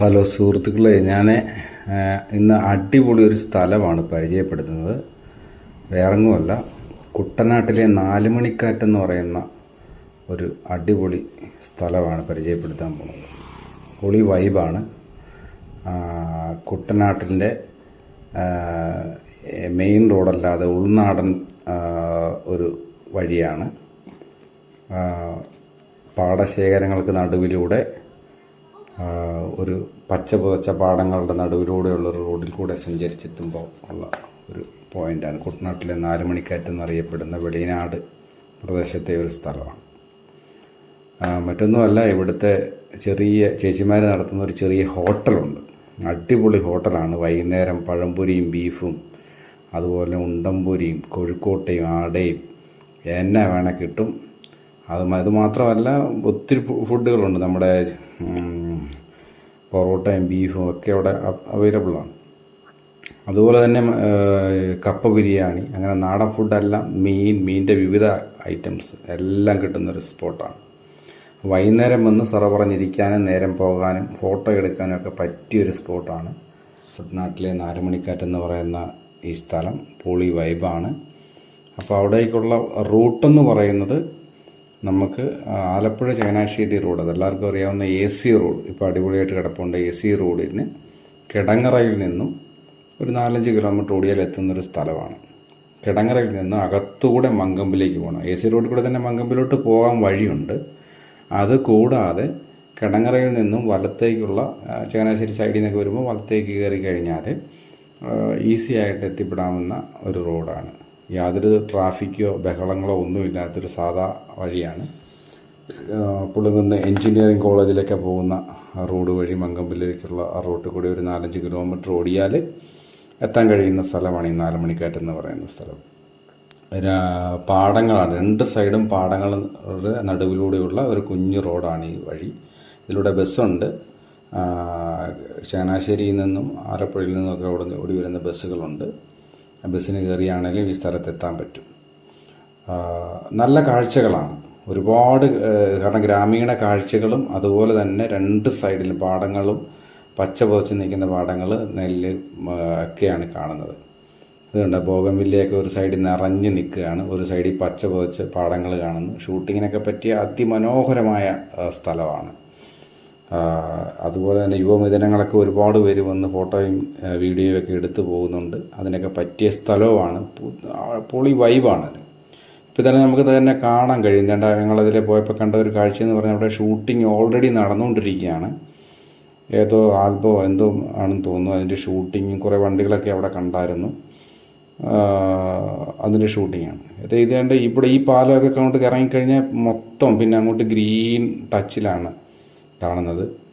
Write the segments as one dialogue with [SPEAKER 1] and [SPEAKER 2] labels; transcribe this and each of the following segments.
[SPEAKER 1] Hello സുഹൃത്തുക്കളെ ഞാൻ ഇന്ന് അടിപൊളി ഒരു സ്ഥലമാണ് പരിചയപ്പെടുത്തുന്നത്. വേറെങ്ങുമല്ല കുട്ടനാട്ടിലെ നാലുമണിക്കാറ്റെന്ന് പറയുന്ന ഒരു അടിപൊളി സ്ഥലമാണ് പരിചയപ്പെടുത്താൻ പോകുന്നത്. പൊളി വൈബാണ്. കുട്ടനാട്ടിന്റെ മെയിൻ റോഡല്ലാതെ ഉൾനാടൻ ഒരു വഴിയാണ്. പാടശേഖരങ്ങൾക്ക് നടുവിലൂടെ ഒരു പച്ച പുതച്ച പാടങ്ങളുടെ നടുവിലൂടെയുള്ള റോഡിൽ കൂടെ സഞ്ചരിച്ചെത്തുമ്പോൾ ഉള്ള ഒരു പോയിന്റാണ് കുട്ടനാട്ടിലെ നാലുമണിക്കാറ്റ് എന്നറിയപ്പെടുന്ന വെളിയനാട് പ്രദേശത്തെ ഒരു സ്ഥലമാണ്. മറ്റൊന്നുമല്ല ഇവിടുത്തെ ചെറിയ ചേച്ചിമാർ നടത്തുന്ന ഒരു ചെറിയ ഹോട്ടലുണ്ട്. അടിപൊളി ഹോട്ടലാണ്. വൈകുന്നേരം പഴംപൊരിയും ബീഫും അതുപോലെ ഉണ്ടംപൊരിയും കോഴിക്കോട്ടയും ആടയും എന്നെ വേണേൽ കിട്ടും. അത് അത് മാത്രമല്ല ഒത്തിരി ഫുഡുകളുണ്ട് നമ്മുടെ പൊറോട്ടയും ബീഫും ഒക്കെ അവിടെ അവൈലബിളാണ്. അതുപോലെ തന്നെ കപ്പ ബിരിയാണി അങ്ങനെ നാടൻ ഫുഡെല്ലാം മീൻ മീനിന്റെ വിവിധ ഐറ്റംസ് എല്ലാം കിട്ടുന്നൊരു സ്പോട്ടാണ്. വൈകുന്നേരം വന്ന് സെറ പറഞ്ഞിരിക്കാനും നേരം പോകാനും ഫോട്ടോ എടുക്കാനും ഒക്കെ പറ്റിയൊരു സ്പോട്ടാണ്. കുട്ടനാട്ടിലെ നാലുമണിക്കാറ്റെന്ന് പറയുന്ന ഈ സ്ഥലം പൊളി വൈബാണ്. അപ്പോൾ അവിടേക്കുള്ള റൂട്ടെന്ന് പറയുന്നത് നമുക്ക് ആലപ്പുഴ ചങ്ങനാശ്ശേരി റോഡ് അതെല്ലാവർക്കും അറിയാവുന്ന എ സി റോഡ് ഇപ്പോൾ അടിപൊളിയായിട്ട് കിടപ്പുണ്ട് എ സി റോഡിന് കിടങ്ങറയിൽ നിന്നും ഒരു നാലഞ്ച് കിലോമീറ്റർ ഓടിയാൽ എത്തുന്നൊരു സ്ഥലമാണ്. കിടങ്ങറയിൽ നിന്ന് അകത്തുകൂടെ മങ്കമ്പിലേക്ക് പോകണം. എ സി റോഡിൽ കൂടെ തന്നെ മങ്കമ്പിലോട്ട് പോകാൻ വഴിയുണ്ട്. അത് കൂടാതെ കിടങ്ങറയിൽ നിന്നും വലത്തേക്കുള്ള ചങ്ങനാശ്ശേരി സൈഡിൽ നിന്നൊക്കെ വരുമ്പോൾ വലത്തേക്ക് കയറി കഴിഞ്ഞാൽ ഈസി ആയിട്ട് എത്തിപ്പെടാവുന്ന ഒരു റോഡാണ്. യാതൊരു ട്രാഫിക്കോ ബഹളങ്ങളോ ഒന്നുമില്ലാത്തൊരു സാധാ വഴിയാണ്. ആ, പുളുങ്ങുന്ന എഞ്ചിനീയറിംഗ് കോളേജിലൊക്കെ പോകുന്ന റോഡ് വഴി മങ്കമ്പിലേക്കുള്ള ആ റോട്ടിൽ കൂടി ഒരു നാലഞ്ച് കിലോമീറ്റർ ഓടിയാൽ എത്താൻ കഴിയുന്ന സ്ഥലമാണ് ഈ നാലുമണിക്കാറ്റ് എന്ന് പറയുന്ന സ്ഥലം. പാടങ്ങളാണ്. രണ്ട് സൈഡും പാടങ്ങളുടെ നടുവിലൂടെയുള്ള ഒരു കുഞ്ഞു റോഡാണ് ഈ വഴി. ഇതിലൂടെ ബസ്സുണ്ട്. ചങ്ങനാശ്ശേരിയിൽ നിന്നും ആലപ്പുഴയിൽ ഓടി ഓടി വരുന്ന ബസ്സുകളുണ്ട്. ബസ്സിന് കയറിയാണെങ്കിലും ഈ സ്ഥലത്തെത്താൻ പറ്റും. നല്ല കാഴ്ചകളാണ്. ഒരുപാട് കാരണം ഗ്രാമീണ കാഴ്ചകളും അതുപോലെ തന്നെ രണ്ട് സൈഡിലും പാടങ്ങളും പച്ച പുതച്ച് നിൽക്കുന്ന പാടങ്ങൾ നെല്ല് ഒക്കെയാണ് കാണുന്നത്. അതുകൊണ്ട് ബോഗംവില്ലയൊക്കെ ഒരു സൈഡിൽ നിറഞ്ഞു നിൽക്കുകയാണ്. ഒരു സൈഡിൽ പച്ച പുതച്ച് പാടങ്ങൾ കാണുന്നു. ഷൂട്ടിങ്ങിനൊക്കെ പറ്റിയ അതിമനോഹരമായ സ്ഥലമാണ്. അതുപോലെ തന്നെ യുവമിഥുനങ്ങളൊക്കെ ഒരുപാട് പേര് വന്ന് ഫോട്ടോയും വീഡിയോയും ഒക്കെ എടുത്തു പോകുന്നുണ്ട്. അതിനൊക്കെ പറ്റിയ സ്ഥലവുമാണ്. പൊളി വൈബാണ് അത്. ഇപ്പം തന്നെ നമുക്ക് തന്നെ കാണാൻ കഴിയും. ചേട്ടാ ഞങ്ങളതിൽ പോയപ്പോൾ കണ്ട ഒരു കാഴ്ച എന്ന് പറഞ്ഞാൽ അവിടെ ഷൂട്ടിംഗ് ഓൾറെഡി നടന്നുകൊണ്ടിരിക്കുകയാണ്. ഏതോ ആൽബോ എന്തോ ആണെന്ന് തോന്നുന്നു. അതിന്റെ ഷൂട്ടിങ്ങും കുറേ വണ്ടികളൊക്കെ അവിടെ കണ്ടായിരുന്നു. അതിന്റെ ഷൂട്ടിങ്ങാണ്. ഇത് ഇതേണ്ട ഇവിടെ ഈ പാലമൊക്കെ അങ്ങോട്ട് ഇറങ്ങിക്കഴിഞ്ഞാൽ മൊത്തം പിന്നെ അങ്ങോട്ട് ഗ്രീൻ ടച്ചിലാണ്. കാണുന്നത്.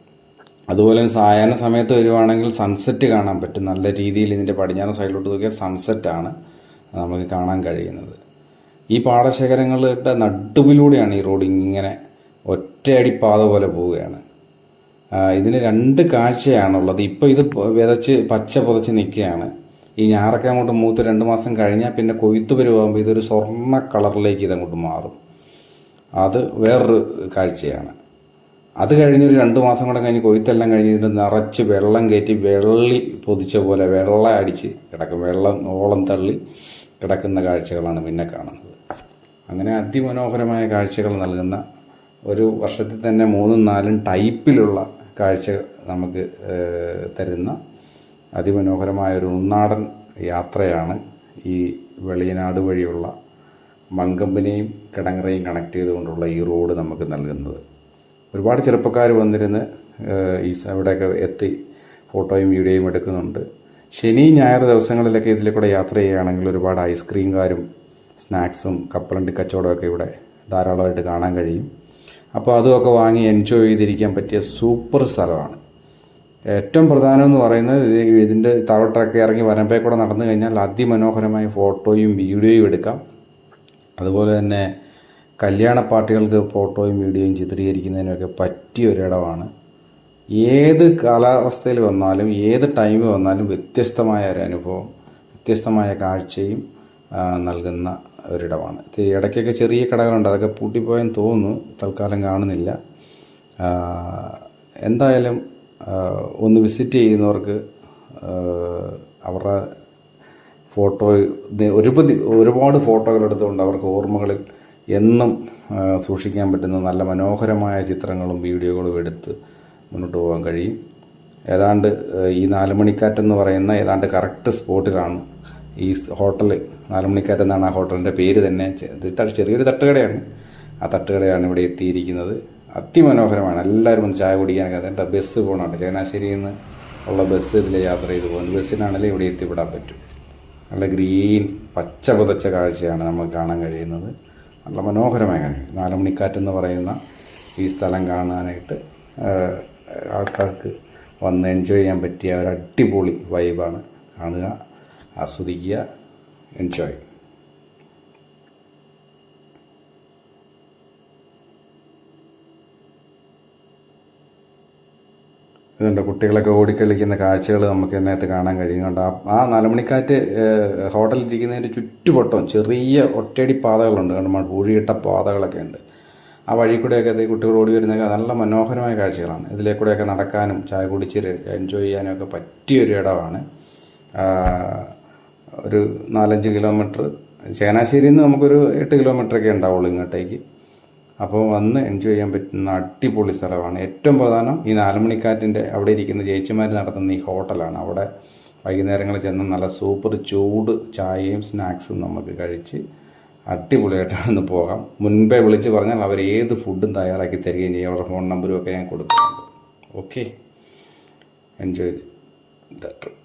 [SPEAKER 1] അതുപോലെ സായാഹ്ന സമയത്ത് വരുവാണെങ്കിൽ സൺസെറ്റ് കാണാൻ പറ്റും. നല്ല രീതിയിൽ ഇതിന്റെ പടിഞ്ഞാറ് സൈഡിലോട്ട് നോക്കിയാൽ സൺസെറ്റാണ് നമുക്ക് കാണാൻ കഴിയുന്നത്. ഈ പാടശേഖരങ്ങളുടെ നടുവിലൂടെയാണ് ഈ റോഡ് ഇങ്ങനെ ഒറ്റയടി പാത പോലെ പോവുകയാണ്. ഇതിന് രണ്ട് കാഴ്ചയാണുള്ളത്. ഇപ്പോൾ ഇത് വിതച്ച് പച്ച പുതച്ച് നിൽക്കുകയാണ്. ഈ ഞാറൊക്കെ അങ്ങോട്ട് മൂത്ത് രണ്ട് മാസം കഴിഞ്ഞാൽ പിന്നെ കൊയ്ത്ത് വരുവാകുമ്പോൾ ഇതൊരു സ്വർണ കളറിലേക്ക് ഇതങ്ങോട്ട് മാറും. അത് വേറൊരു കാഴ്ചയാണ്. അത് കഴിഞ്ഞൊരു രണ്ട് മാസം കൂടെ കഴിഞ്ഞ് കൊയ്ത്തെല്ലാം കഴിഞ്ഞിട്ട് നിറച്ച് വെള്ളം കയറ്റി വെള്ളി പൊതിച്ച പോലെ വെള്ളം അടിച്ച് കിടക്കും. വെള്ളം ഓളം തള്ളി കിടക്കുന്ന കാഴ്ചകളാണ് പിന്നെ കാണുന്നത്. അങ്ങനെ അതിമനോഹരമായ കാഴ്ചകൾ നൽകുന്ന ഒരു വർഷത്തിൽ തന്നെ മൂന്നും നാലും ടൈപ്പിലുള്ള കാഴ്ച നമുക്ക് തരുന്ന അതിമനോഹരമായ ഒരു ഉൾനാടൻ യാത്രയാണ് ഈ വെളിയനാട് വഴിയുള്ള മങ്കമ്പിനെയും കിടങ്ങറയും കണക്ട് ചെയ്തുകൊണ്ടുള്ള ഈ റോഡ് നമുക്ക് നൽകുന്നത്. ഒരുപാട് ചെറുപ്പക്കാർ വന്നിരുന്ന് ഈ അവിടെയൊക്കെ എത്തി ഫോട്ടോയും വീഡിയോയും എടുക്കുന്നുണ്ട്. ശനി ഞായർ ദിവസങ്ങളിലൊക്കെ ഇതിൽ കൂടെ യാത്ര ചെയ്യുകയാണെങ്കിൽ ഒരുപാട് ഐസ്ക്രീംകാരും സ്നാക്സും കപ്പലണ്ടി കച്ചവടമൊക്കെ ഇവിടെ ധാരാളമായിട്ട് കാണാൻ കഴിയും. അപ്പോൾ അതുമൊക്കെ വാങ്ങി എൻജോയ് ചെയ്തിരിക്കാൻ പറ്റിയ സൂപ്പർ സ്ഥലമാണ്. ഏറ്റവും പ്രധാനമെന്ന് പറയുന്നത് ഇത് ഇതിന്റെ താഴോട്ടൊക്കെ ഇറങ്ങി വരമ്പേ കൂടെ നടന്നു കഴിഞ്ഞാൽ അതിമനോഹരമായ ഫോട്ടോയും വീഡിയോയും എടുക്കാം. അതുപോലെ തന്നെ കല്യാണ പാർട്ടികൾക്ക് ഫോട്ടോയും വീഡിയോയും ചിത്രീകരിക്കുന്നതിനൊക്കെ പറ്റിയ ഒരിടമാണ്. ഏത് കാലാവസ്ഥയിൽ വന്നാലും ഏത് ടൈമിൽ വന്നാലും വ്യത്യസ്തമായ ഒരു അനുഭവം വ്യത്യസ്തമായ കാഴ്ചയും നൽകുന്ന ഒരിടമാണ്. ഇടയ്ക്കൊക്കെ ചെറിയ കടകളുണ്ട്. അതൊക്കെ പൂട്ടിപ്പോയെന്ന് തോന്നുന്നു. തൽക്കാലം കാണുന്നില്ല. എന്തായാലും ഒന്ന് വിസിറ്റ് ചെയ്യുന്നവർക്ക് അവരുടെ ഫോട്ടോ ഒരുപാട് ഒരുപാട് ഫോട്ടോകൾ എടുത്തുകൊണ്ട് അവർക്ക് ഓർമ്മകളിൽ എന്നും സൂക്ഷിക്കാൻ പറ്റുന്ന നല്ല മനോഹരമായ ചിത്രങ്ങളും വീഡിയോകളും എടുത്ത് മുന്നോട്ട് പോകാൻ കഴിയും. ഏതാണ്ട് ഈ നാലുമണിക്കാറ്റെന്ന് പറയുന്ന ഏതാണ്ട് കറക്റ്റ് സ്പോട്ടിലാണ് ഈ ഹോട്ടൽ നാലുമണിക്കാറ്റ് എന്നാണ് ആ ഹോട്ടലിന്റെ പേര് തന്നെ. ചെറിയൊരു തട്ടുകടയാണ്. ആ തട്ടുകടയാണ് ഇവിടെ എത്തിയിരിക്കുന്നത്. അതിമനോഹരമാണ്. എല്ലാവരും ഒന്ന് ചായ കുടിക്കാനൊക്കെ അതിന്റെ ബസ് പോകണമുണ്ട് ചങ്ങനാശ്ശേരിയിൽ നിന്ന് ഉള്ള ബസ് ഇതിൽ യാത്ര ചെയ്ത് പോകുന്നത് ബസ്സിനാണെങ്കിലും ഇവിടെ എത്തിപ്പെടാൻ പറ്റും. നല്ല ഗ്രീൻ പച്ച പുതച്ച കാഴ്ചയാണ് നമുക്ക് കാണാൻ കഴിയുന്നത്. നല്ല മനോഹരമായ കാഴ്ച നാലുമണിക്കാറ്റെന്ന് പറയുന്ന ഈ സ്ഥലം കാണാനായിട്ട് ആൾക്കാർക്ക് വന്ന് എൻജോയ് ചെയ്യാൻ പറ്റിയ ഒരു അടിപൊളി വൈബാണ് കാണുക ആസ്വദിക്കുക എൻജോയ് ഇതുണ്ട്. കുട്ടികളൊക്കെ ഓടിക്കളിക്കുന്ന കാഴ്ചകൾ നമുക്ക് ഇതിനകത്ത് കാണാൻ കഴിയുന്നുണ്ട്. ആ ആ നാലുമണിക്കാറ്റ് ഏഹ്, ഹോട്ടലിൽ ഇരിക്കുന്നതിന്റെ ചുറ്റുവട്ടം ചെറിയ ഒറ്റയടി പാതകളുണ്ട്. കാരണം പൂഴിയിട്ട പാതകളൊക്കെ ഉണ്ട്. ആ വഴി കൂടെയൊക്കെ കുട്ടികൾ ഓടി വരുന്ന നല്ല മനോഹരമായ കാഴ്ചകളാണ്. ഇതിലേ കൂടെയൊക്കെ നടക്കാനും ചായ കുടിച്ച് എൻജോയ് ചെയ്യാനും ഒക്കെ പറ്റിയൊരു ഇടമാണ്. ഒരു നാലഞ്ച് കിലോമീറ്റർ ചങ്ങനാശ്ശേരിയിൽ നിന്ന് നമുക്കൊരു എട്ട് കിലോമീറ്ററൊക്കെ ഉണ്ടാവുള്ളൂ ഇങ്ങോട്ടേക്ക്. അപ്പോൾ വന്ന് എൻജോയ് ചെയ്യാൻ പറ്റുന്ന അടിപൊളി സ്ഥലമാണ്. ഏറ്റവും പ്രധാനം ഈ നാലുമണിക്കാറ്റിന്റെ അവിടെ ഇരിക്കുന്ന ചേച്ചിമാർ നടത്തുന്ന ഈ ഹോട്ടലാണ്. അവിടെ വൈകുന്നേരങ്ങളിൽ ചെന്ന് നല്ല സൂപ്പർ ചൂട് ചായയും സ്നാക്സും നമുക്ക് കഴിച്ച് അടിപൊളിയായിട്ടാണ് പോകാം. മുൻപേ വിളിച്ച് പറഞ്ഞാൽ അവർ ഏത് ഫുഡും തയ്യാറാക്കി തരികയും ചെയ്യും. അവരുടെ ഫോൺ നമ്പറും ഒക്കെ ഞാൻ കൊടുക്കുന്നുണ്ട്. Okay enjoy the trip